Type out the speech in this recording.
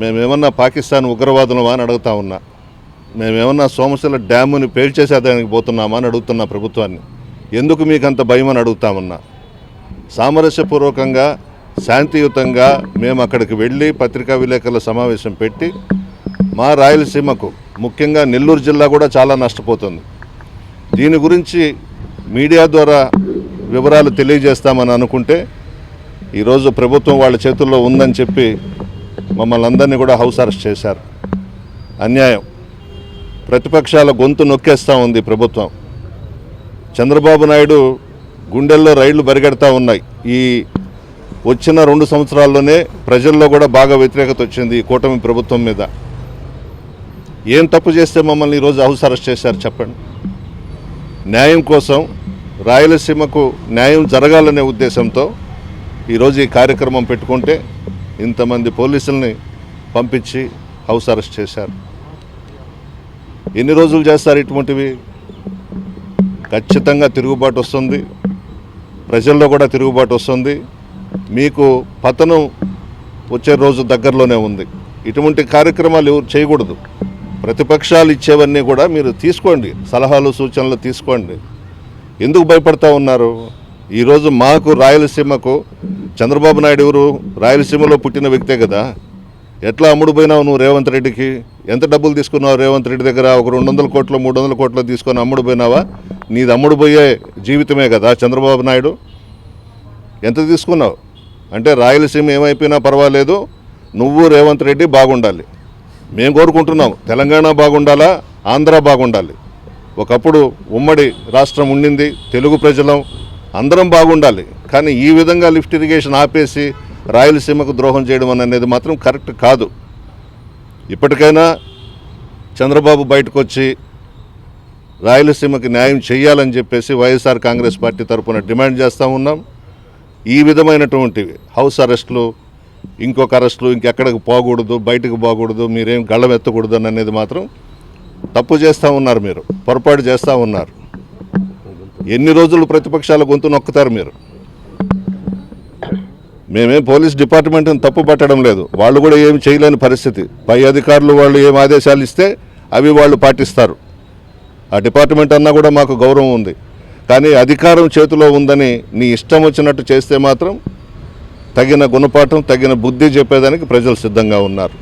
మేమేమన్నా పాకిస్తాన్ ఉగ్రవాదులమా అని అడుగుతా ఉన్నా. మేమేమన్నా సోమశిల డ్యాముని పేల్చేసేదానికి పోతున్నామా అని అడుగుతున్నా ప్రభుత్వాన్ని. ఎందుకు మీకు అంత భయం అని అడుగుతామన్నా సామరస్యపూర్వకంగా శాంతియుతంగా మేము అక్కడికి వెళ్ళి పత్రికా విలేకరుల సమావేశం పెట్టి మా రాయలసీమకు ముఖ్యంగా నెల్లూరు జిల్లా కూడా చాలా నష్టపోతుంది. దీని గురించి మీడియా ద్వారా వివరాలు తెలియజేస్తామని అనుకుంటే ఈరోజు ప్రభుత్వం వాళ్ళ చేతుల్లో ఉందని చెప్పి మమ్మల్ని అందరినీ కూడా హౌస్ అరెస్ట్ చేశారు. అన్యాయం. ప్రతిపక్షాల గొంతు నొక్కేస్తూ ఉంది ప్రభుత్వం. చంద్రబాబు నాయుడు గుండెల్లో రైళ్ళు బరిగెడతా ఉన్నాయి. ఈ వచ్చిన రెండు సంవత్సరాల్లోనే ప్రజల్లో కూడా బాగా వ్యతిరేకత వచ్చింది కూటమి ప్రభుత్వం మీద. ఏం తప్పు చేస్తే మమ్మల్ని ఈరోజు హౌస్ అరెస్ట్ చేశారు చెప్పండి. న్యాయం కోసం రాయలసీమకు న్యాయం జరగాలనే ఉద్దేశంతో ఈరోజు ఈ కార్యక్రమం పెట్టుకుంటే ఇంతమంది పోలీసుల్ని పంపించి హౌస్ అరెస్ట్ చేశారు. ఎన్ని రోజులు చేస్తారు ఇటువంటివి? ఖచ్చితంగా తిరుగుబాటు వస్తుంది. ప్రజల్లో కూడా తిరుగుబాటు వస్తుంది. మీకు పతనం వచ్చే రోజు దగ్గరలోనే ఉంది. ఇటువంటి కార్యక్రమాలు ఎవరు చేయకూడదు. ప్రతిపక్షాలు ఇచ్చేవన్నీ కూడా మీరు తీసుకోండి. సలహాలు సూచనలు తీసుకోండి. ఎందుకు భయపడతా ఉన్నారు? ఈరోజు మాకు రాయలసీమకు చంద్రబాబు నాయుడు ఎవరు? రాయలసీమలో పుట్టిన వ్యక్తే కదా. ఎట్లా అమ్ముడు పోయినావు నువ్వు రేవంత్ రెడ్డికి? ఎంత డబ్బులు తీసుకున్నావు రేవంత్ రెడ్డి దగ్గర? ఒక రెండు వందల కోట్లు మూడు వందల కోట్లు తీసుకొని అమ్ముడు పోయినావా? నీది అమ్ముడు పోయే జీవితమే కదా చంద్రబాబు నాయుడు. ఎంత తీసుకున్నావు? అంటే రాయలసీమ ఏమైపోయినా పర్వాలేదు. నువ్వు రేవంత్ రెడ్డి బాగుండాలి. మేము కోరుకుంటున్నాం తెలంగాణ బాగుండాలా? ఆంధ్ర బాగుండాలి. ఒకప్పుడు ఉమ్మడి రాష్ట్రం ఉండింది. తెలుగు ప్రజలం అందరం బాగుండాలి. కానీ ఈ విధంగా లిఫ్ట్ ఇరిగేషన్ ఆపేసి రాయలసీమకు ద్రోహం చేయడం అనేది మాత్రం కరెక్ట్ కాదు. ఇప్పటికైనా చంద్రబాబు బయటకు వచ్చి రాయలసీమకి న్యాయం చేయాలని చెప్పేసి వైఎస్ఆర్ కాంగ్రెస్ పార్టీ తరఫున డిమాండ్ చేస్తూ ఉన్నాం. ఈ విధమైనటువంటివి హౌస్ అరెస్టులు ఇంకొక అరెస్టులు ఇంకెక్కడికి పోకూడదు బయటకు పోకూడదు మీరేం గళ్ళం ఎత్తకూడదు అనేది మాత్రం తప్పు చేస్తూ ఉన్నారు మీరు పొరపాటు చేస్తూ ఉన్నారు. ఎన్ని రోజులు ప్రతిపక్షాల గొంతు నొక్కుతారు మీరు? మేమేం పోలీస్ డిపార్ట్మెంట్ని తప్పు పట్టడం లేదు. వాళ్ళు కూడా ఏమి చేయలేని పరిస్థితి. పై అధికారులు వాళ్ళు ఏం ఆదేశాలు ఇస్తే అవి వాళ్ళు పాటిస్తారు. ఆ డిపార్ట్మెంట్ అన్నా కూడా మాకు గౌరవం ఉంది. కానీ అధికారం చేతిలో ఉందని నీ ఇష్టం వచ్చినట్టు చేస్తే మాత్రం తగిన గుణపాఠం తగిన బుద్ధి చెప్పేదానికి ప్రజలు సిద్ధంగా ఉన్నారు.